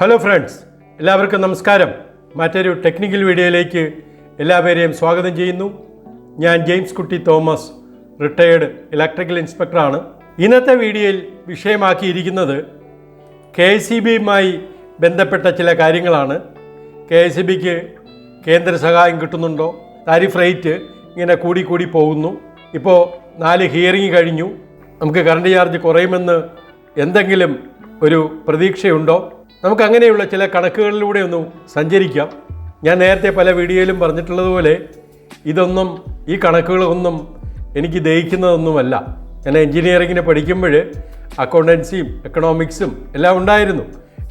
Hello friends എല്ലാവർക്കും നമസ്കാരം. മറ്റൊരു ടെക്നിക്കൽ വീഡിയോയിലേക്ക് എല്ലാവരെയും സ്വാഗതം ചെയ്യുന്നു. ഞാൻ James Kutty Thomas retired electrical ഇൻസ്പെക്ടറാണ് ഇന്നത്തെ വീഡിയോയിൽ വിഷയമാക്കിയിരിക്കുന്നത് കെ സി ബിയുമായി ബന്ധപ്പെട്ട ചില കാര്യങ്ങളാണ്. കെ സി ബിക്ക് കേന്ദ്ര സഹായം കിട്ടുന്നുണ്ടോ? താരിഫ് റേറ്റ് ഇങ്ങനെ കൂടി കൂടി പോകുന്നു. ഇപ്പോൾ നാല് ഹിയറിംഗ് കഴിഞ്ഞു. നമുക്ക് കറണ്ട് ചാർജ് കുറയുമെന്ന് എന്തെങ്കിലും ഒരു പ്രതീക്ഷയുണ്ടോ? നമുക്ക് അങ്ങനെയുള്ള ചില കണക്കുകളിലൂടെ ഒന്ന് സഞ്ചരിക്കാം. ഞാൻ നേരത്തെ പല വീഡിയോയിലും പറഞ്ഞിട്ടുള്ളതുപോലെ ഇതൊന്നും ഈ കണക്കുകളൊന്നും എനിക്ക് ദഹിക്കുന്നതൊന്നുമല്ല. ഞാൻ എൻജിനീയറിങ്ങിന് പഠിക്കുമ്പോൾ അക്കൗണ്ടൻസിയും എക്കണോമിക്സും എല്ലാം ഉണ്ടായിരുന്നു.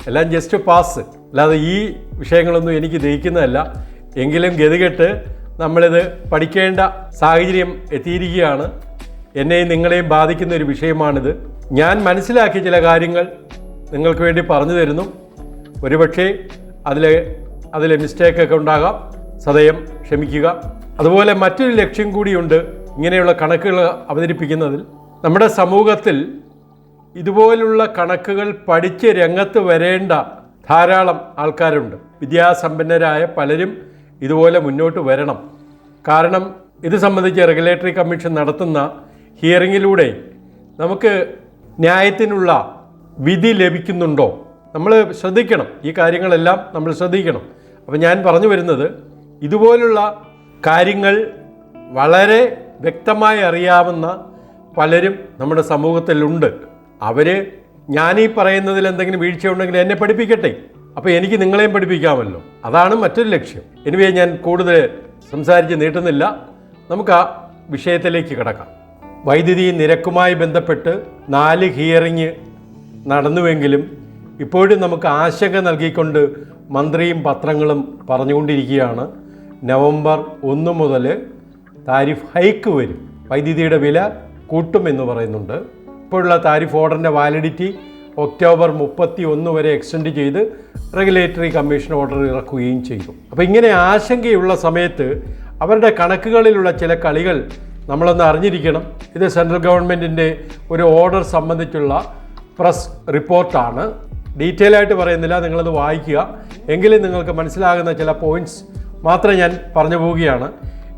എല്ലാം ജസ്റ്റ് പാസ് അല്ലാതെ ഈ വിഷയങ്ങളൊന്നും എനിക്ക് ദഹിക്കുന്നതല്ല. എങ്കിലും ഗതികെട്ട് നമ്മളിത് പഠിക്കേണ്ട സാഹചര്യം എത്തിയിരിക്കുകയാണ്. എന്നെയും നിങ്ങളെയും ബാധിക്കുന്ന ഒരു വിഷയമാണിത്. ഞാൻ മനസ്സിലാക്കിയ ചില കാര്യങ്ങൾ നിങ്ങൾക്ക് വേണ്ടി പറഞ്ഞു തരുന്നു. ഒരുപക്ഷെ അതിലെ അതിൽ മിസ്റ്റേക്കൊക്കെ ഉണ്ടാകാം. സദയം ക്ഷമിക്കുക. അതുപോലെ മറ്റൊരു ലക്ഷ്യം കൂടിയുണ്ട് ഇങ്ങനെയുള്ള കണക്കുകൾ അവതരിപ്പിക്കുന്നതിൽ. നമ്മുടെ സമൂഹത്തിൽ ഇതുപോലുള്ള കണക്കുകൾ പഠിച്ച് രംഗത്ത് വരേണ്ട ധാരാളം ആൾക്കാരുണ്ട്. വിദ്യാസമ്പന്നരായ പലരും ഇതുപോലെ മുന്നോട്ട് വരണം. കാരണം ഇത് സംബന്ധിച്ച് റെഗുലേറ്ററി കമ്മീഷൻ നടത്തുന്ന ഹിയറിങ്ങിലൂടെ നമുക്ക് ന്യായത്തിനുള്ള വിധി ലഭിക്കുന്നുണ്ടോ? നമ്മൾ ശ്രദ്ധിക്കണം. ഈ കാര്യങ്ങളെല്ലാം നമ്മൾ ശ്രദ്ധിക്കണം. അപ്പോൾ ഞാൻ പറഞ്ഞു വരുന്നത് ഇതുപോലുള്ള കാര്യങ്ങൾ വളരെ വ്യക്തമായി അറിയാവുന്ന പലരും നമ്മുടെ സമൂഹത്തിലുണ്ട്. അവർ ഞാനീ പറയുന്നതിൽ എന്തെങ്കിലും വീഴ്ച ഉണ്ടെങ്കിൽ എന്നെ പഠിപ്പിക്കട്ടെ. അപ്പോൾ എനിക്ക് നിങ്ങളെയും പഠിപ്പിക്കാമല്ലോ. അതാണ് മറ്റൊരു ലക്ഷ്യം. എനിവേ ഞാൻ കൂടുതൽ സംസാരിച്ച് നീട്ടുന്നില്ല. നമുക്ക് ആ വിഷയത്തിലേക്ക് കിടക്കാം. വൈദ്യുതി നിരക്കുമായി ബന്ധപ്പെട്ട് നാല് ഹിയറിങ് നടന്നുവെങ്കിലും ഇപ്പോഴും നമുക്ക് ആശങ്ക നൽകിക്കൊണ്ട് മന്ത്രിയും പത്രങ്ങളും പറഞ്ഞുകൊണ്ടിരിക്കുകയാണ്. നവംബർ ഒന്ന് മുതൽ താരിഫ് ഹൈക്ക് വരും. വൈദ്യുതിയുടെ വില കൂട്ടുമെന്ന് പറയുന്നുണ്ട്. ഇപ്പോഴുള്ള താരിഫ് ഓർഡറിന്റെ വാലിഡിറ്റി ഒക്ടോബർ മുപ്പത്തി ഒന്ന് വരെ എക്സ്റ്റെൻഡ് ചെയ്ത് റെഗുലേറ്ററി കമ്മീഷൻ ഓർഡർ ഇറക്കുകയും ചെയ്തു. അപ്പോൾ ഇങ്ങനെ ആശങ്കയുള്ള സമയത്ത് അവരുടെ കണക്കുകളിലുള്ള ചില കളികൾ നമ്മളൊന്ന് അറിഞ്ഞിരിക്കണം. ഇത് സെൻട്രൽ ഗവൺമെന്റിന്റെ ഒരു ഓർഡർ സംബന്ധിച്ചുള്ള പ്രസ് റിപ്പോർട്ടാണ്. ഡീറ്റെയിൽ ആയിട്ട് പറയുന്നില്ല നിങ്ങളത് വായിക്കുക. എങ്കിലും നിങ്ങൾക്ക് മനസ്സിലാകുന്ന ചില പോയിന്റ്സ് മാത്രം ഞാൻ പറഞ്ഞു പോവുകയാണ്.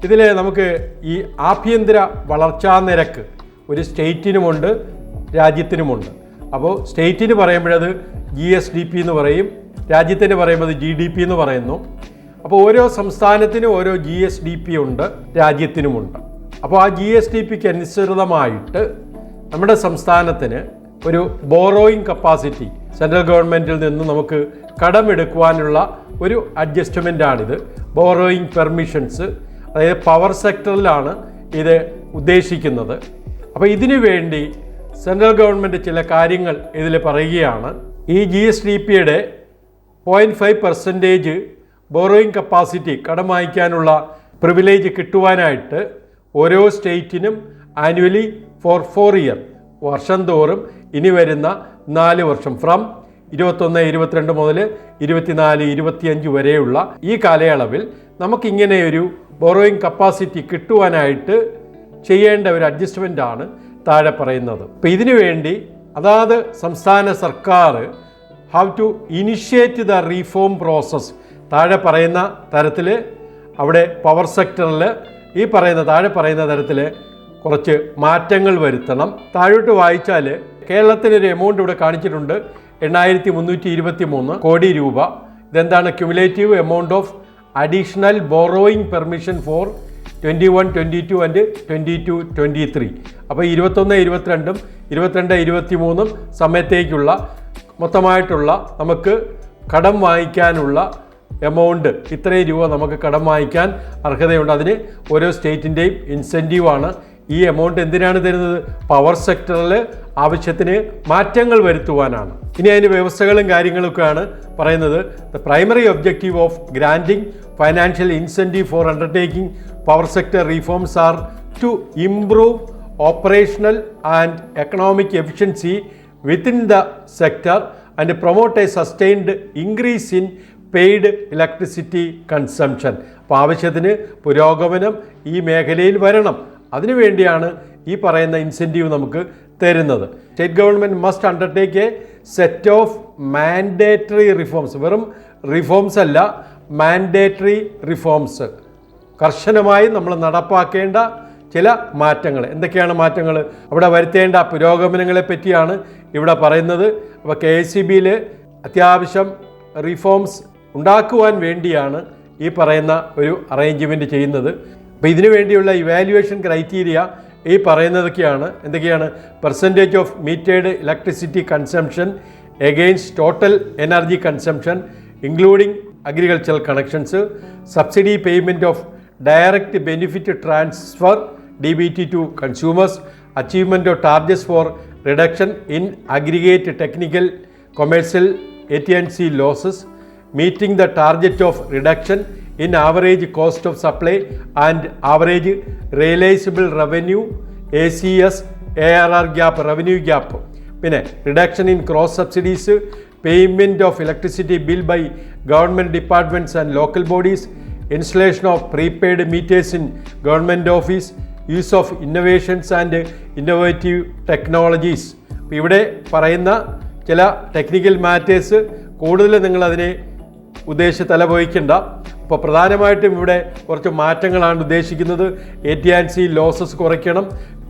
ഇതിൽ നമുക്ക് ഈ ആഭ്യന്തര വളർച്ചാ നിരക്ക് ഒരു സ്റ്റേറ്റിനുമുണ്ട് രാജ്യത്തിനുമുണ്ട്. അപ്പോൾ സ്റ്റേറ്റിന് പറയുമ്പോഴത് ജി എസ് ഡി പി എന്ന് പറയും രാജ്യത്തിന് പറയുമ്പോൾ ജി ഡി പി എന്ന് പറയുന്നു. അപ്പോൾ ഓരോ സംസ്ഥാനത്തിനും ഓരോ ജി എസ് ഡി പി ഉണ്ട് രാജ്യത്തിനുമുണ്ട്. അപ്പോൾ ആ ജി എസ് ഡി പിക്ക് അനുസൃതമായിട്ട് നമ്മുടെ സംസ്ഥാനത്തിന് ഒരു ബോറോയിങ് കപ്പാസിറ്റി സെൻട്രൽ ഗവൺമെന്റിൽ നിന്ന് നമുക്ക് കടമെടുക്കുവാനുള്ള ഒരു അഡ്ജസ്റ്റ്മെന്റാണിത് ബോറോയിങ് പെർമിഷൻസ് അതായത് പവർ സെക്ടറിലാണ് ഇത് ഉദ്ദേശിക്കുന്നത്. അപ്പോൾ ഇതിനു വേണ്ടി സെൻട്രൽ ഗവൺമെന്റ് ചില കാര്യങ്ങൾ ഇതിൽ പറയുകയാണ്. ഈ ജി എസ് ഡി പിയുടെ point five percentage borrowing capacity കടം വാങ്ങിക്കാനുള്ള പ്രിവിലേജ് കിട്ടുവാനായിട്ട് ഓരോ സ്റ്റേറ്റിനും ആനുവലി ഫോർ ഫോർ ഇയർ വർഷം തോറും ഇനി വരുന്ന നാല് വർഷം ഫ്രം ഇരുപത്തൊന്ന് ഇരുപത്തിരണ്ട് മുതൽ ഇരുപത്തിനാല് ഇരുപത്തിയഞ്ച് വരെയുള്ള ഈ കാലയളവിൽ നമുക്കിങ്ങനെ ഒരു ബോറോയിങ് കപ്പാസിറ്റി കിട്ടുവാനായിട്ട് ചെയ്യേണ്ട ഒരു അഡ്ജസ്റ്റ്മെന്റ് ആണ് താഴെ പറയുന്നത്. അപ്പോൾ ഇതിനു വേണ്ടി അതാത് സംസ്ഥാന സർക്കാർ how to initiate the reform process താഴെ പറയുന്ന തരത്തിൽ അവിടെ പവർ സെക്ടറിൽ ഈ പറയുന്ന താഴെ പറയുന്ന തരത്തിൽ കുറച്ച് മാറ്റങ്ങൾ വരുത്തണം. താഴോട്ട് വായിച്ചാൽ കേരളത്തിനൊരു എമൗണ്ട് ഇവിടെ കാണിച്ചിട്ടുണ്ട്. എണ്ണായിരത്തി മുന്നൂറ്റി ഇരുപത്തി മൂന്ന് കോടി രൂപ. ഇതെന്താണ് cumulative amount of additional borrowing permission for twenty one twenty two and twenty two twenty three അപ്പോൾ ഇരുപത്തൊന്ന് ഇരുപത്തിരണ്ടും ഇരുപത്തിരണ്ട് ഇരുപത്തി മൂന്നും സമയത്തേക്കുള്ള മൊത്തമായിട്ടുള്ള നമുക്ക് കടം വാങ്ങിക്കാനുള്ള എമൗണ്ട് ഇത്രയും രൂപ നമുക്ക് കടം വാങ്ങിക്കാൻ അർഹതയുണ്ട്. അതിന് ഓരോ സ്റ്റേറ്റിന്റെയും ഇൻസെന്റീവാണ് ഈ എമൗണ്ട് എന്തിനാണ് തരുന്നത്? പവർ സെക്ടറിൽ ആവശ്യത്തിന് മാറ്റങ്ങൾ വരുത്തുവാനാണ്. ഇനി അതിന്റെ വ്യവസ്ഥകളും കാര്യങ്ങളൊക്കെയാണ് പറയുന്നത്. The primary objective of granting financial incentive for undertaking power sector reforms are to improve operational and economic efficiency within the sector and promote a sustained increase in paid electricity consumption അപ്പോൾ ആവശ്യത്തിന് പുരോഗമനം ഈ മേഖലയിൽ വരണം. അതിനുവേണ്ടിയാണ് ഈ പറയുന്ന incentive നമുക്ക് തരുന്നത്. State government must undertake a set of mandatory reforms വെറും റിഫോംസ് അല്ല മാൻഡേറ്ററി റിഫോംസ് കർശനമായി നമ്മൾ നടപ്പാക്കേണ്ട ചില മാറ്റങ്ങൾ. എന്തൊക്കെയാണ് മാറ്റങ്ങൾ? അവിടെ വരുത്തേണ്ട പുരോഗമനങ്ങളെ പറ്റിയാണ് ഇവിടെ പറയുന്നത്. അപ്പോൾ കെ എസ് സി ബിയിൽ അത്യാവശ്യം റിഫോംസ് ഉണ്ടാക്കുവാൻ വേണ്ടിയാണ് ഈ പറയുന്ന ഒരു അറേഞ്ച്മെന്റ് ചെയ്യുന്നത്. അപ്പോൾ ഇതിനു വേണ്ടിയുള്ള ഇവാലുവേഷൻ ക്രൈറ്റീരിയ ഈ പറയുന്നതൊക്കെയാണ്. എന്തൊക്കെയാണ്? Percentage of metered electricity consumption against total energy consumption including agricultural connections subsidy payment of direct benefit transfer D B T to consumers achievement of targets for reduction in aggregate technical commercial A T and C losses meeting the target of reduction in average cost of supply and average realizable revenue ACS ARR gap revenue gap പിന്നെ reduction in cross subsidies payment of electricity bill by government departments and local bodies installation of prepaid meters in government office use of innovations and innovative technologies ഇവിടെ പറയുന്ന ചില technical matters കൂടുതൽ നിങ്ങളതിനെ ഉദ്ദേശിച്ച് തലപോയിക്കണ്ട അപ്പോൾ പ്രധാനമായിട്ടും ഇവിടെ കുറച്ച് മാറ്റങ്ങളാണ് ഉദ്ദേശിക്കുന്നത്. A T and C losses കുറയ്ക്കണം.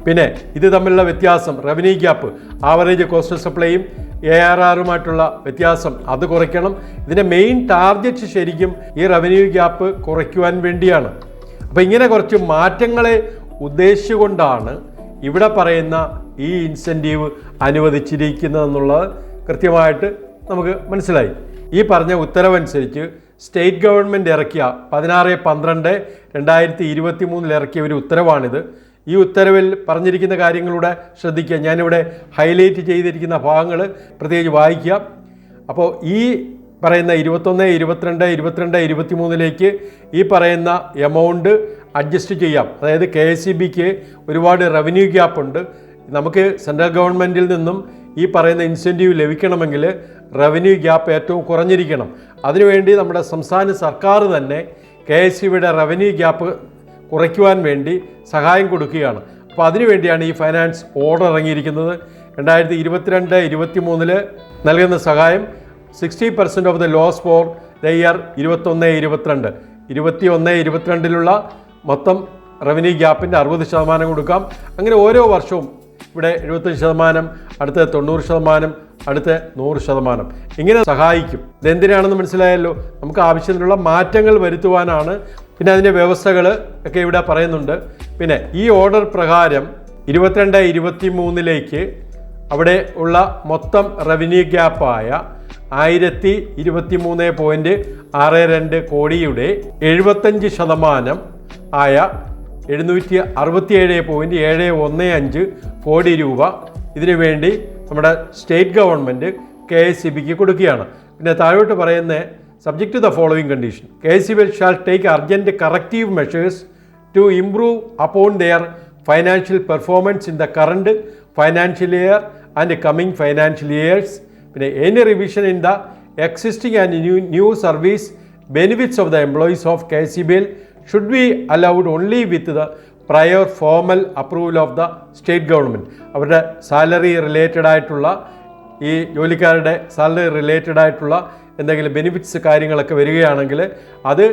പിന്നെ ഇത് തമ്മിലുള്ള വ്യത്യാസം റവന്യൂ ഗ്യാപ്പ് ആവറേജ് കോസ്റ്റ് സപ്ലൈയും എ ആർ ആറുമായിട്ടുള്ള വ്യത്യാസം അത് കുറയ്ക്കണം. ഇതിന്റെ മെയിൻ ടാർഗറ്റ് ശരിക്കും ഈ റവന്യൂ ഗ്യാപ്പ് കുറയ്ക്കുവാൻ വേണ്ടിയാണ്. അപ്പോൾ ഇങ്ങനെ കുറച്ച് മാറ്റങ്ങളെ ഉദ്ദേശിച്ചുകൊണ്ടാണ് ഇവിടെ പറയുന്ന ഈ ഇൻസെന്റീവ് അനുവദിച്ചിരിക്കുന്നതെന്നുള്ളത് കൃത്യമായിട്ട് നമുക്ക് മനസ്സിലായി. ഈ പറഞ്ഞ ഉത്തരവനുസരിച്ച് സ്റ്റേറ്റ് ഗവൺമെന്റ് ഇറക്കിയ പതിനാറ് പന്ത്രണ്ട് രണ്ടായിരത്തി ഇരുപത്തി മൂന്നിൽ ഇറക്കിയ ഒരു ഉത്തരവാണിത്. ഈ ഉത്തരവിൽ പറഞ്ഞിരിക്കുന്ന കാര്യങ്ങളുടെ ശ്രദ്ധിക്കുക. ഞാനിവിടെ ഹൈലൈറ്റ് ചെയ്തിരിക്കുന്ന ഭാഗങ്ങൾ പ്രത്യേകിച്ച് വായിക്കുക. അപ്പോൾ ഈ പറയുന്ന ഇരുപത്തൊന്ന് ഇരുപത്തിരണ്ട് ഇരുപത്തിരണ്ട് ഇരുപത്തി മൂന്നിലേക്ക് ഈ പറയുന്ന എമൗണ്ട് അഡ്ജസ്റ്റ് ചെയ്യാം. അതായത് കെ എസ് സി ബിക്ക് ഒരുപാട് റവന്യൂ ഗ്യാപ്പ് ഉണ്ട്. നമുക്ക് സെൻട്രൽ ഗവൺമെന്റിൽ നിന്നും ഈ പറയുന്ന ഇൻസെന്റീവ് ലഭിക്കണമെങ്കിൽ റവന്യൂ ഗ്യാപ്പ് ഏറ്റവും കുറഞ്ഞിരിക്കണം. അതിനുവേണ്ടി നമ്മുടെ സംസ്ഥാന സർക്കാർ തന്നെ കെ എസ് സിയുടെ റവന്യൂ ഗ്യാപ്പ് കുറയ്ക്കുവാൻ വേണ്ടി സഹായം കൊടുക്കുകയാണ്. അപ്പോൾ അതിനുവേണ്ടിയാണ് ഈ ഫൈനാൻസ് ഓർഡർ ഇറങ്ങിയിരിക്കുന്നത്. രണ്ടായിരത്തി ഇരുപത്തിരണ്ട് ഇരുപത്തി മൂന്നിൽ നൽകുന്ന സഹായം sixty percent of the loss for the year ഇരുപത്തൊന്ന് ഇരുപത്തിരണ്ട്. ഇരുപത്തി ഒന്ന് ഇരുപത്തിരണ്ടിലുള്ള മൊത്തം റവന്യൂ ഗ്യാപ്പിന്റെ അറുപത് ശതമാനം കൊടുക്കാം. അങ്ങനെ ഓരോ വർഷവും ഇവിടെ എഴുപത്തഞ്ച് ശതമാനം അടുത്ത തൊണ്ണൂറ് ശതമാനം അടുത്ത നൂറ് ശതമാനം. ഇങ്ങനെ സഹായിക്കും. ഇതെന്തിനാണെന്ന് മനസ്സിലായല്ലോ? നമുക്ക് ആവശ്യത്തിനുള്ള മാറ്റങ്ങൾ വരുത്തുവാനാണ് പിന്നെ അതിന്റെ വ്യവസ്ഥകൾ ഒക്കെ ഇവിടെ പറയുന്നുണ്ട്. പിന്നെ ഈ ഓർഡർ പ്രകാരം ഇരുപത്തിരണ്ട് ഇരുപത്തി മൂന്നിലേക്ക് അവിടെ ഉള്ള മൊത്തം റവന്യൂ ഗ്യാപ്പായ ആയിരത്തി ഇരുപത്തി മൂന്ന് പോയിന്റ് ആറ് രണ്ട് കോടിയുടെ എഴുപത്തഞ്ച് ശതമാനം ആയ എഴുന്നൂറ്റി അറുപത്തിയേഴ് പോയിന്റ് ഏഴ് ഒന്ന് അഞ്ച് കോടി രൂപ. ഇതിനു വേണ്ടി നമ്മുടെ state government K S C ബിക്ക് കൊടുക്കുകയാണ്. പിന്നെ താഴോട്ട് പറയുന്ന subject to the following condition K S C B shall take urgent corrective measures to improve upon their financial performance in the current financial year and coming financial years പിന്നെ any revision in the existing and new new service benefits of the employees of K C B should be allowed only with the prior formal approval of the state government അവരുടെ salary related ആയിട്ടുള്ള ഈ ജോലിക്കാരുടെ salary related ആയിട്ടുള്ള എന്തെങ്കിലും benefits കാര്യങ്ങളൊക്കെ വരികയാണെങ്കിൽ അത്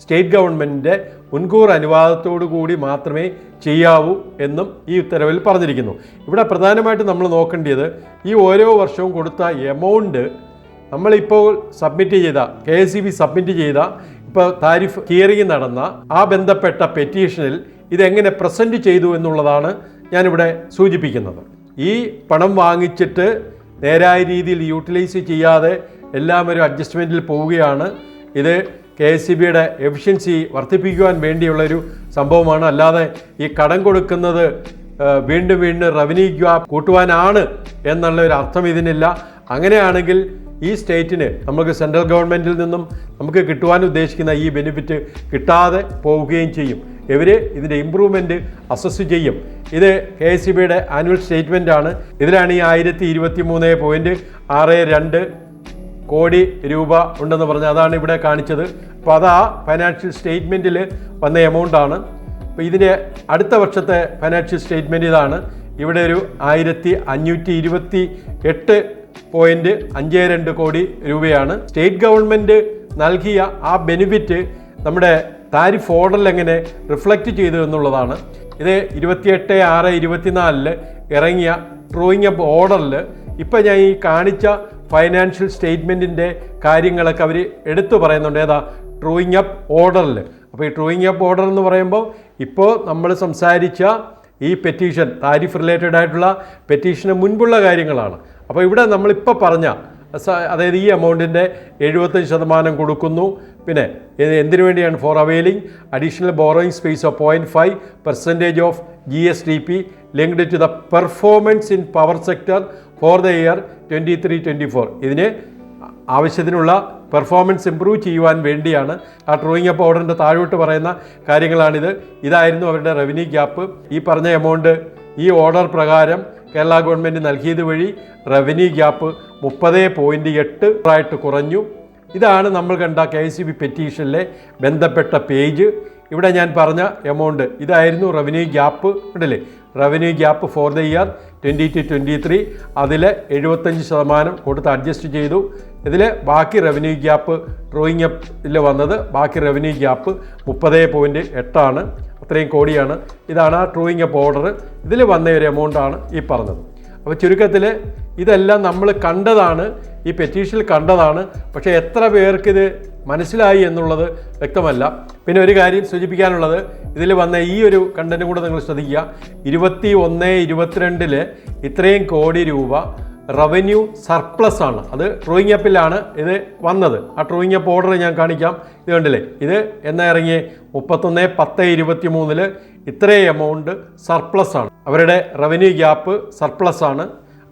state ഗവൺമെന്റിന്റെ മുൻകൂർ അനുവാദത്തോടു കൂടി മാത്രമേ ചെയ്യാവൂ എന്നും ഈ ഉത്തരവിൽ പറഞ്ഞിരിക്കുന്നു. ഇവിടെ പ്രധാനമായിട്ടും നമ്മൾ നോക്കേണ്ടത് ഈ ഓരോ വർഷവും കൊടുത്ത എമൗണ്ട് നമ്മളിപ്പോൾ സബ്മിറ്റ് ചെയ്ത K S C B submit ചെയ്ത ഇപ്പോൾ താരിഫ് ഹിയറിംഗ് നടന്ന ആ ബന്ധപ്പെട്ട പെറ്റീഷനിൽ ഇതെങ്ങനെ പ്രസന്റ് ചെയ്തു എന്നുള്ളതാണ് ഞാനിവിടെ സൂചിപ്പിക്കുന്നത്. ഈ പണം വാങ്ങിച്ചിട്ട് നേരായ രീതിയിൽ യൂട്ടിലൈസ് ചെയ്യാതെ എല്ലാം ഒരു അഡ്ജസ്റ്റ്മെന്റിൽ പോവുകയാണ്. ഇത് കെ എസ് സി ബിയുടെ എഫിഷ്യൻസി വർദ്ധിപ്പിക്കുവാൻ വേണ്ടിയുള്ളൊരു സംഭവമാണ്. അല്ലാതെ ഈ കടം കൊടുക്കുന്നത് വീണ്ടും വീണ്ടും റവന്യൂ ഗ്യാപ്പ് കൂട്ടുവാനാണ് എന്നുള്ള ഒരു അർത്ഥം ഇതിനില്ല. അങ്ങനെയാണെങ്കിൽ ഈ സ്റ്റേറ്റിന് നമുക്ക് സെൻട്രൽ ഗവൺമെന്റിൽ നിന്നും നമുക്ക് കിട്ടുവാൻ ഉദ്ദേശിക്കുന്ന ഈ ബെനിഫിറ്റ് കിട്ടാതെ പോവുകയും ചെയ്യും. ഇവർ ഇതിന്റെ ഇമ്പ്രൂവ്മെന്റ് അസസ് ചെയ്യും. ഇത് കെ എസ് സി ബിയുടെ ആനുവൽ സ്റ്റേറ്റ്മെന്റ് ആണ്. ഇതിലാണ് ഈ ആയിരത്തി ഇരുപത്തി മൂന്ന് പോയിന്റ് ആറ് രണ്ട് കോടി രൂപ ഉണ്ടെന്ന് പറഞ്ഞ് അതാണ് ഇവിടെ കാണിച്ചത്. അപ്പോൾ അത് ഫൈനാൻഷ്യൽ സ്റ്റേറ്റ്മെന്റിൽ വന്ന എമൗണ്ട് ആണ്. അപ്പോൾ ഇതിന്റെ അടുത്ത വർഷത്തെ ഫൈനാൻഷ്യൽ സ്റ്റേറ്റ്മെന്റ് ഇതാണ്. ഇവിടെ ഒരു ആയിരത്തി അഞ്ഞൂറ്റി ഇരുപത്തി എട്ട് പോയിന്റ് അഞ്ച് രണ്ട് കോടി രൂപയാണ്. സ്റ്റേറ്റ് ഗവൺമെന്റ് നൽകിയ ആ ബെനിഫിറ്റ് നമ്മുടെ താരിഫ് ഓർഡറിൽ എങ്ങനെ റിഫ്ലക്റ്റ് ചെയ്തു എന്നുള്ളതാണ്. ഇത് ഇരുപത്തിയെട്ട് ആറ് ഇരുപത്തിനാലിൽ ഇറങ്ങിയ ഡ്രോയിങ് അപ്പ് ഓർഡറിൽ ഇപ്പം ഞാൻ ഈ കാണിച്ച ഫൈനാൻഷ്യൽ സ്റ്റേറ്റ്മെന്റിന്റെ കാര്യങ്ങളൊക്കെ അവർ എടുത്തു പറയുന്നുണ്ട്. ഏതാ? ഡ്രോയിങ് അപ്പ് ഓർഡറിൽ അപ്പോൾ ഈ ഡ്രോയിങ് അപ്പ് ഓർഡർ എന്ന് പറയുമ്പോൾ ഇപ്പോൾ നമ്മൾ സംസാരിച്ച ഈ പെറ്റീഷൻ താരിഫ് റിലേറ്റഡ് ആയിട്ടുള്ള പെറ്റീഷന് മുൻപുള്ള കാര്യങ്ങളാണ്. അപ്പോൾ ഇവിടെ നമ്മളിപ്പോൾ പറഞ്ഞ അതായത് ഈ എമൗണ്ടിന്റെ എഴുപത്തഞ്ച് ശതമാനം കൊടുക്കുന്നു. പിന്നെ എന്തിനു വേണ്ടിയാണ്? For availing additional borrowing space of point five percentage of G S D P linked to the performance in power sector for the year twenty three twenty four ഇതിന് ആവശ്യത്തിനുള്ള പെർഫോമൻസ് ഇമ്പ്രൂവ് ചെയ്യുവാൻ വേണ്ടിയാണ് ആ ഡ്രോയിങ് അപ്പ് ഓർഡറിന്റെ താഴോട്ട് പറയുന്ന കാര്യങ്ങളാണിത്. ഇതായിരുന്നു അവരുടെ റവന്യൂ ഗ്യാപ്പ് ഈ പറഞ്ഞ എമൗണ്ട് ഈ ഓർഡർ പ്രകാരം കേരള ഗവൺമെന്റ് നൽകിയത് വഴി റവന്യൂ ഗ്യാപ്പ് മുപ്പത് പോയിന്റ് എട്ട് ആയിട്ട് കുറഞ്ഞു. ഇതാണ് നമ്മൾ കണ്ട കെ സി ബി പെറ്റീഷനിലെ ബന്ധപ്പെട്ട പേജ്. ഇവിടെ ഞാൻ പറഞ്ഞ എമൗണ്ട് ഇതായിരുന്നു റവന്യൂ ഗ്യാപ്പ് ഉണ്ടല്ലേ revenue gap for the year twenty two twenty three അതിൽ എഴുപത്തഞ്ച് ശതമാനം കൊടുത്ത് അഡ്ജസ്റ്റ് ചെയ്തു. ഇതിൽ ബാക്കി റവന്യൂ ഗ്യാപ്പ് ഡ്രോയിങ് അപ്പിൽ വന്നത് ബാക്കി റവന്യൂ ഗ്യാപ്പ് മുപ്പത് പോയിന്റ് എട്ടാണ്. അത്രയും കോടിയാണ്. ഇതാണ് ആ ട്രൂയിങ് അപ്പ് ഓർഡർ ഇതിൽ വന്ന ഒരു എമൗണ്ടാണ് ഈ പറഞ്ഞത്. അപ്പോൾ ചുരുക്കത്തിൽ ഇതെല്ലാം നമ്മൾ കണ്ടതാണ് ഈ പെറ്റീഷനിൽ കണ്ടതാണ്. പക്ഷേ എത്ര പേർക്ക് ഇത് മനസ്സിലായി എന്നുള്ളത് വ്യക്തമല്ല. പിന്നെ ഒരു കാര്യം സൂചിപ്പിക്കാനുള്ളത് ഇതിൽ വന്ന ഈ ഒരു കണ്ടന്റും കൂടെ നിങ്ങൾ ശ്രദ്ധിക്കുക. ഇരുപത്തി ഒന്ന് ഇരുപത്തിരണ്ടിൽ ഇത്രയും കോടി രൂപ റവന്യൂ സർപ്ലസ് ആണ്. അത് ഡ്രോയിങ് അപ്പിലാണ് ഇത് വന്നത്. ആ ഡ്രോയിങ് അപ്പ് ഓർഡർ ഞാൻ കാണിക്കാം. ഇത് കണ്ടില്ലേ? ഇത് എന്നാ ഇറങ്ങിയേ? മുപ്പത്തൊന്ന് പത്ത് ഇരുപത്തി മൂന്നിൽ ഇത്രയും എമൗണ്ട് സർപ്ലസ് ആണ്. അവരുടെ റവന്യൂ ഗ്യാപ്പ് സർപ്ലസ് ആണ്.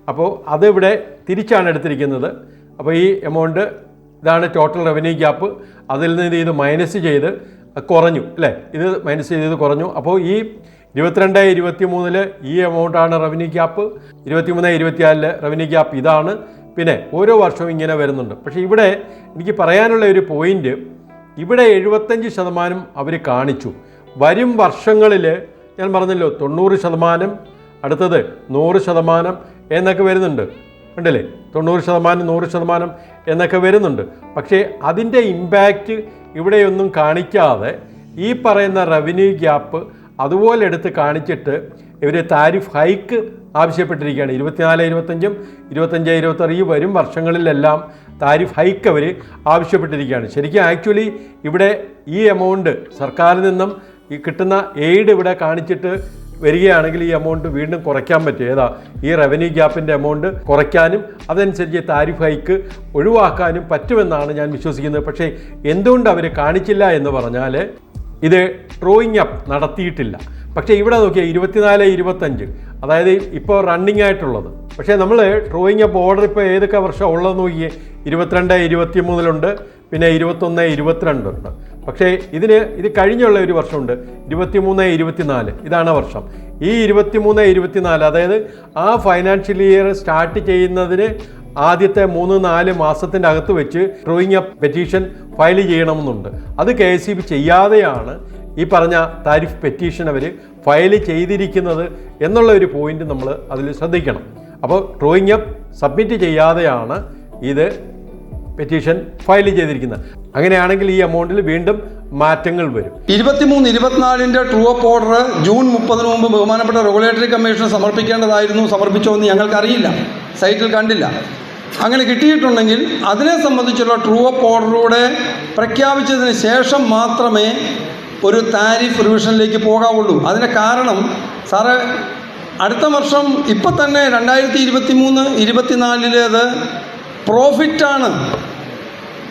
അപ്പോൾ അതിവിടെ തിരിച്ചാണ് എടുത്തിരിക്കുന്നത്. അപ്പോൾ ഈ എമൗണ്ട് ഇതാണ് ടോട്ടൽ റവന്യൂ ഗ്യാപ്പ് അതിൽ നിന്ന് ഇത് മൈനസ് ചെയ്ത് കുറഞ്ഞു അല്ലേ? ഇത് മൈനസ് ചെയ്ത് കുറഞ്ഞു. അപ്പോൾ ഈ ഇരുപത്തിരണ്ട് ഇരുപത്തി മൂന്നിൽ ഈ എമൗണ്ടാണ് റവന്യൂ ഗ്യാപ്പ് ഇരുപത്തിമൂന്ന് ഇരുപത്തിനാലിൽ റവന്യൂ ഗ്യാപ്പ് ഇതാണ്. പിന്നെ ഓരോ വർഷവും ഇങ്ങനെ വരുന്നുണ്ട്. പക്ഷേ ഇവിടെ എനിക്ക് പറയാനുള്ള ഒരു പോയിന്റ് ഇവിടെ എഴുപത്തഞ്ച് ശതമാനം അവർ കാണിച്ചു. വരും വർഷങ്ങളിൽ ഞാൻ പറഞ്ഞല്ലോ തൊണ്ണൂറ് ശതമാനം അടുത്തത് നൂറ് ശതമാനം എന്നൊക്കെ വരുന്നുണ്ട്. ഉണ്ടല്ലേ തൊണ്ണൂറ് ശതമാനം നൂറ് ശതമാനം എന്നൊക്കെ വരുന്നുണ്ട്. പക്ഷേ അതിന്റെ ഇമ്പാക്റ്റ് ഇവിടെയൊന്നും കാണിക്കാതെ ഈ പറയുന്ന റവന്യൂ ഗ്യാപ്പ് അതുപോലെ എടുത്ത് കാണിച്ചിട്ട് ഇവർ താരിഫ് ഹൈക്ക് ആവശ്യപ്പെട്ടിരിക്കുകയാണ്. ഇരുപത്തിനാല് ഇരുപത്തഞ്ചും ഇരുപത്തഞ്ച് ഇരുപത്താറ് വരും വർഷങ്ങളിലെല്ലാം താരിഫ് ഹൈക്ക് അവർ ആവശ്യപ്പെട്ടിരിക്കുകയാണ്. ശരിക്കും ആക്ച്വലി ഇവിടെ ഈ എമൗണ്ട് സർക്കാരിൽ നിന്നും ഈ കിട്ടുന്ന എയ്ഡ് ഇവിടെ കാണിച്ചിട്ട് വരികയാണെങ്കിൽ ഈ എമൗണ്ട് വീണ്ടും കുറയ്ക്കാൻ പറ്റും. ഏതാ? ഈ റവന്യൂ ഗ്യാപ്പിന്റെ എമൗണ്ട് കുറയ്ക്കാനും അതനുസരിച്ച് താരിഫ് ഹൈക്ക് ഒഴിവാക്കാനും പറ്റുമെന്നാണ് ഞാൻ വിശ്വസിക്കുന്നത്. പക്ഷേ എന്തുകൊണ്ട് അവർ കാണിച്ചില്ല എന്ന് പറഞ്ഞാൽ ഇത് ട്രോയിങ് അപ്പ് നടത്തിയിട്ടില്ല. പക്ഷേ ഇവിടെ നോക്കിയാൽ ഇരുപത്തിനാല് ഇരുപത്തഞ്ച്. അതായത് ഇപ്പോൾ റണ്ണിങ് ആയിട്ടുള്ളത്. പക്ഷേ നമ്മൾ ഡ്രോയിങ് അപ്പ് ഓർഡർ ഇപ്പോൾ ഏതൊക്കെ വർഷം ഉള്ളത് നോക്കിയേ. ഇരുപത്തിരണ്ട് ഇരുപത്തി മൂന്നിലുണ്ട് പിന്നെ ഇരുപത്തൊന്ന് ഇരുപത്തിരണ്ടുണ്ട് പക്ഷേ ഇതിന് ഇത് കഴിഞ്ഞുള്ള ഒരു വർഷമുണ്ട്. ഇരുപത്തിമൂന്ന് ഇരുപത്തിനാല്. ഇതാണ് വർഷം. ഈ ഇരുപത്തിമൂന്ന് ഇരുപത്തിനാല് അതായത് ആ ഫൈനാൻഷ്യൽ ഇയർ സ്റ്റാർട്ട് ചെയ്യുന്നതിന് ആദ്യത്തെ മൂന്ന് നാല് മാസത്തിന്റെ അകത്ത് വെച്ച് ഡ്രോയിങ് അപ്പ് പെറ്റീഷൻ ഫയൽ ചെയ്യണമെന്നുണ്ട്. അത് കെ എസ് സി ബി ചെയ്യാതെയാണ് ഈ പറഞ്ഞ താരിഫ് പെറ്റീഷൻ അവർ ഫയൽ ചെയ്തിരിക്കുന്നത് എന്നുള്ള ഒരു പോയിന്റ് നമ്മൾ അതിൽ ശ്രദ്ധിക്കണം. അപ്പോൾ ഡ്രോയിങ് അപ്പ് സബ്മിറ്റ് ചെയ്യാതെയാണ് ഇത് പെറ്റീഷൻ ഫയൽ ചെയ്തിരിക്കുന്നത്. അങ്ങനെയാണെങ്കിൽ ഈ എമൗണ്ടിൽ വീണ്ടും മാറ്റങ്ങൾ വരും. ഇരുപത്തിമൂന്ന് ഇരുപത്തിനാലിന്റെ ട്രൂ അപ്പ് ഓർഡർ ജൂൺ മുപ്പതിന് മുമ്പ് ബഹുമാനപ്പെട്ട റെഗുലേറ്ററി കമ്മീഷന് സമർപ്പിക്കേണ്ടതായിരുന്നു സമർപ്പിച്ചോ എന്ന് ഞങ്ങൾക്കറിയില്ല. സൈറ്റിൽ കണ്ടില്ല. അങ്ങനെ കിട്ടിയിട്ടുണ്ടെങ്കിൽ അതിനെ സംബന്ധിച്ചുള്ള ട്രൂ അപ്പ് ഓർഡറിലൂടെ പ്രഖ്യാപിച്ചതിന് ശേഷം മാത്രമേ ഒരു താരിഫ് റിവിഷനിലേക്ക് പോകാവുള്ളൂ. അതിന് കാരണം സാറ് അടുത്ത വർഷം ഇപ്പം തന്നെ രണ്ടായിരത്തി ഇരുപത്തി മൂന്ന് ഇരുപത്തിനാലിലേത് പ്രോഫിറ്റാണ്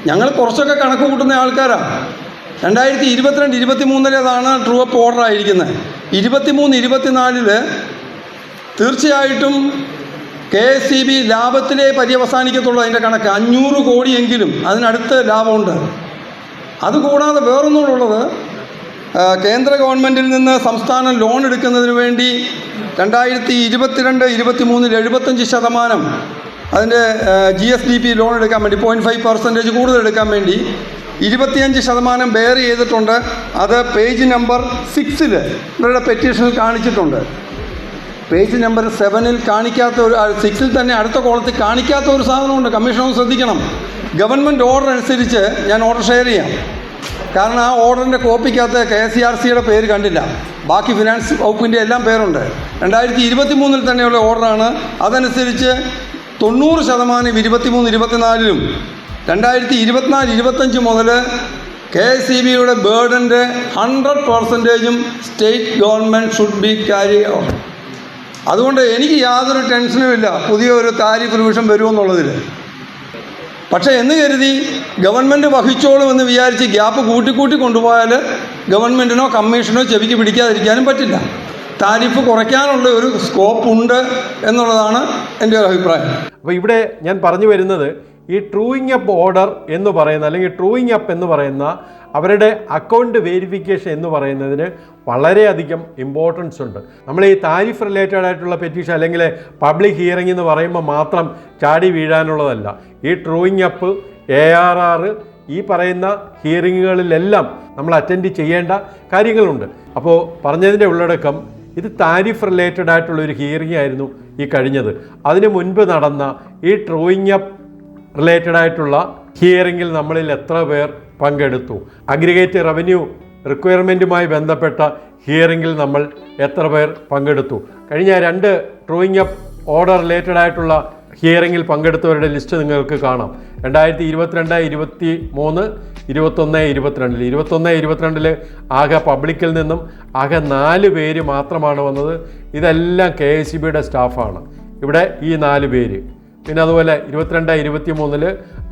ഞങ്ങൾ കുറച്ചൊക്കെ കണക്ക് കൂട്ടുന്ന ആൾക്കാരാണ് രണ്ടായിരത്തി ഇരുപത്തിരണ്ട് ഇരുപത്തി മൂന്നിലേതാണ് ട്രൂ അപ്പ് ഓർഡർ ആയിരിക്കുന്നത്. ഇരുപത്തി മൂന്ന് ഇരുപത്തിനാലിൽ തീർച്ചയായിട്ടും കെ എസ് സി ബി ലാഭത്തിലേ പര്യവസാനിക്കത്തുള്ളൂ അതിന്റെ കണക്ക്. അഞ്ഞൂറ് കോടിയെങ്കിലും അതിനടുത്ത് ലാഭമുണ്ട്. അതുകൂടാതെ വേറൊന്നുള്ളത് കേന്ദ്ര ഗവൺമെന്റിൽ നിന്ന് സംസ്ഥാനം ലോൺ എടുക്കുന്നതിന് വേണ്ടി രണ്ടായിരത്തി ഇരുപത്തിരണ്ട് ഇരുപത്തി മൂന്നിൽ എഴുപത്തഞ്ച് ശതമാനം അതിന്റെ G S D P loan എടുക്കാൻ വേണ്ടി പോയിന്റ് ഫൈവ് പെർസെന്റേജ് കൂടുതൽ എടുക്കാൻ വേണ്ടി ഇരുപത്തിയഞ്ച് ശതമാനം ബെയർ ചെയ്തിട്ടുണ്ട്. അത് പേജ് നമ്പർ സിക്സിൽ ഇവരുടെ പെറ്റീഷനിൽ കാണിച്ചിട്ടുണ്ട്. പേജ് നമ്പർ സെവനിൽ കാണിക്കാത്ത ഒരു സിക്സിൽ തന്നെ അടുത്ത കോളത്തിൽ കാണിക്കാത്ത ഒരു സാധനമുണ്ട്. കമ്മീഷൻ ഒന്ന് ശ്രദ്ധിക്കണം. ഗവൺമെന്റ് ഓർഡർ അനുസരിച്ച് ഞാൻ ഓർഡർ ഷെയർ ചെയ്യാം. കാരണം ആ ഓർഡറിന്റെ കോപ്പിക്കകത്ത് കെ എസ് സി ആർ സിയുടെ പേര് കണ്ടില്ല. ബാക്കി ഫിനാൻസ് വകുപ്പിന്റെ എല്ലാം പേരുണ്ട്. രണ്ടായിരത്തി ഇരുപത്തി മൂന്നിൽ തന്നെയുള്ള ഓർഡറാണ് അതനുസരിച്ച് തൊണ്ണൂറ് ശതമാനം ഇരുപത്തിമൂന്ന് ഇരുപത്തിനാലിലും രണ്ടായിരത്തി ഇരുപത്തിനാല് ഇരുപത്തഞ്ച് മുതൽ കെ എസ് സി ബിയുടെ ബേർഡന്റെ hundred പെർസെന്റേജും state government should be out അതുകൊണ്ട് എനിക്ക് യാതൊരു ടെൻഷനും ഇല്ല. പുതിയ ഒരു താരിഫ് റിവിഷൻ വരുമെന്നുള്ളതിൽ. പക്ഷേ എന്ന് കരുതി ഗവൺമെന്റ് വഹിച്ചോളും എന്ന് വിചാരിച്ച് ഗ്യാപ്പ് കൂട്ടിക്കൂട്ടി കൊണ്ടുപോയാൽ ഗവൺമെന്റിനോ കമ്മീഷനോ ചെവിക്ക് പിടിക്കാതിരിക്കാനും പറ്റില്ല. താരിഫ് കുറയ്ക്കാനുള്ള ഒരു സ്കോപ്പ് ഉണ്ട് എന്നുള്ളതാണ് എന്റെ ഒരു അഭിപ്രായം. അപ്പോൾ ഇവിടെ ഞാൻ പറഞ്ഞു വരുന്നത് ഈ ട്രൂയിങ് അപ്പ് ഓർഡർ എന്ന് പറയുന്ന അല്ലെങ്കിൽ ട്രൂയിങ് അപ്പ് എന്ന് പറയുന്ന അവരുടെ അക്കൗണ്ട് വെരിഫിക്കേഷൻ എന്ന് പറയുന്നതിന് വളരെയധികം ഇമ്പോർട്ടൻസ് ഉണ്ട്. നമ്മൾ ഈ താരിഫ് റിലേറ്റഡ് ആയിട്ടുള്ള പെറ്റീഷൻ അല്ലെങ്കിൽ പബ്ലിക് ഹിയറിംഗ് എന്ന് പറയുമ്പോൾ മാത്രം ചാടി വീഴാനുള്ളതല്ല. ഈ truing up A R R ഈ പറയുന്ന ഹിയറിങ്ങുകളിലെല്ലാം നമ്മൾ അറ്റൻഡ് ചെയ്യേണ്ട കാര്യങ്ങളുണ്ട്. അപ്പോൾ പറഞ്ഞതിന്റെ ഉള്ളടക്കം ഇത് താരിഫ് റിലേറ്റഡ് ആയിട്ടുള്ള ഒരു ഹിയറിംഗ് ആയിരുന്നു ഈ കഴിഞ്ഞത്. അതിന് മുൻപ് നടന്ന ഈ ട്രോയിങ് അപ്പ് റിലേറ്റഡ് ആയിട്ടുള്ള ഹിയറിംഗിൽ നമ്മളിൽ എത്ര പേർ പങ്കെടുത്തു. അഗ്രിഗേറ്റ് റവന്യൂ റിക്വയർമെന്റുമായി ബന്ധപ്പെട്ട ഹിയറിംഗിൽ നമ്മൾ എത്ര പേർ പങ്കെടുത്തു. കഴിഞ്ഞ രണ്ട് ഡ്രോയിങ് അപ്പ് ഓർഡർ റിലേറ്റഡ് ആയിട്ടുള്ള ഹിയറിംഗിൽ പങ്കെടുത്തവരുടെ ലിസ്റ്റ് നിങ്ങൾക്ക് കാണാം. രണ്ടായിരത്തി ഇരുപത്തിരണ്ട് ഇരുപത്തി മൂന്ന് ഇരുപത്തൊന്ന് ഇരുപത്തിരണ്ടിൽ ഇരുപത്തൊന്ന് ഇരുപത്തിരണ്ടിൽ ആകെ പബ്ലിക്കിൽ നിന്നും ആകെ നാല് പേര് മാത്രമാണ് വന്നത്. ഇതെല്ലാം കെ എസ് സി ബിയുടെ സ്റ്റാഫാണ് ഇവിടെ ഈ നാല് പേര്. പിന്നെ അതുപോലെ ഇരുപത്തിരണ്ട് ഇരുപത്തി മൂന്നിൽ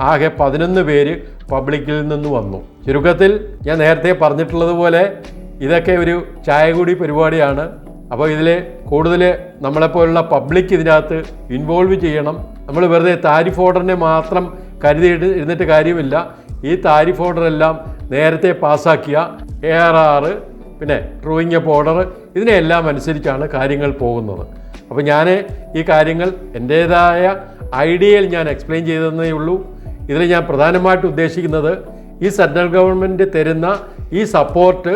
ആകെ പതിനൊന്ന് പേര് പബ്ലിക്കിൽ നിന്ന് വന്നു. ചുരുക്കത്തിൽ ഞാൻ നേരത്തെ പറഞ്ഞിട്ടുള്ളതുപോലെ ഇതൊക്കെ ഒരു ചായ കൂടി പരിപാടിയാണ്. അപ്പോൾ ഇതിൽ കൂടുതൽ നമ്മളെപ്പോലുള്ള പബ്ലിക് ഇതിനകത്ത് ഇൻവോൾവ് ചെയ്യണം. നമ്മൾ വെറുതെ താരിഫ് ഓർഡറിനെ മാത്രം കരുതി ഇരുന്നിട്ട് കാര്യമില്ല. ഈ താരിഫ് ഓർഡർ എല്ലാം നേരത്തെ പാസ്സാക്കിയ എ ആർ ആർ പിന്നെ ഡ്രോയിങ് അപ്പ് ഓർഡർ ഇതിനെല്ലാം അനുസരിച്ചാണ് കാര്യങ്ങൾ പോകുന്നത്. അപ്പോൾ ഞാൻ ഈ കാര്യങ്ങൾ എന്റേതായ ഐഡിയയിൽ ഞാൻ എക്സ്പ്ലെയിൻ ചെയ്തതേ ഉള്ളൂ. ഇതിൽ ഞാൻ പ്രധാനമായിട്ട് ഉദ്ദേശിക്കുന്നത് ഈ സെൻട്രൽ ഗവൺമെന്റ് തരുന്ന ഈ സപ്പോർട്ട്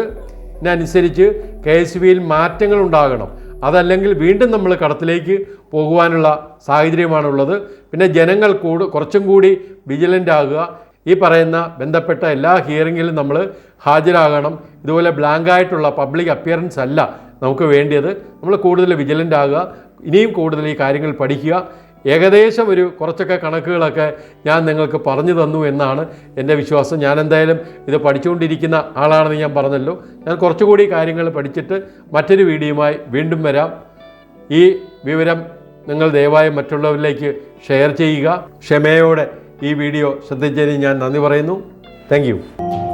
അനുസരിച്ച് കെ എസ് ബിയിൽ മാറ്റങ്ങൾ ഉണ്ടാകണം. അതല്ലെങ്കിൽ വീണ്ടും നമ്മൾ കടത്തിലേക്ക് പോകുവാനുള്ള സാഹചര്യമാണുള്ളത്. പിന്നെ ജനങ്ങൾ കൂടു കുറച്ചും കൂടി വിജിലന്റ് ആകുക. ഈ പറയുന്ന ബന്ധപ്പെട്ട എല്ലാ ഹിയറിങ്ങിലും നമ്മൾ ഹാജരാകണം. ഇതുപോലെ ബ്ലാങ്ക് ആയിട്ടുള്ള പബ്ലിക് അപ്പിയറൻസ് അല്ല നമുക്ക് വേണ്ടിയത്. നമ്മൾ കൂടുതൽ വിജിലന്റ് ആകുക. ഇനിയും കൂടുതൽ ഈ കാര്യങ്ങൾ പഠിക്കുക. ഏകദേശം ഒരു കുറച്ചൊക്കെ കണക്കുകളൊക്കെ ഞാൻ നിങ്ങൾക്ക് പറഞ്ഞു തന്നു എന്നാണ് എന്റെ വിശ്വാസം. ഞാൻ എന്തായാലും ഇത് പഠിച്ചുകൊണ്ടിരിക്കുന്ന ആളാണെന്ന് ഞാൻ പറഞ്ഞല്ലോ. ഞാൻ കുറച്ചുകൂടി കാര്യങ്ങൾ പഠിച്ചിട്ട് മറ്റൊരു വീഡിയോയുമായി വീണ്ടും വരാം. ഈ വിവരം നിങ്ങൾ ദയവായി മറ്റുള്ളവരിലേക്ക് ഷെയർ ചെയ്യുക. ക്ഷമയോടെ ഈ വീഡിയോ ശ്രദ്ധിച്ചതിന് ഞാൻ നന്ദി പറയുന്നു. താങ്ക്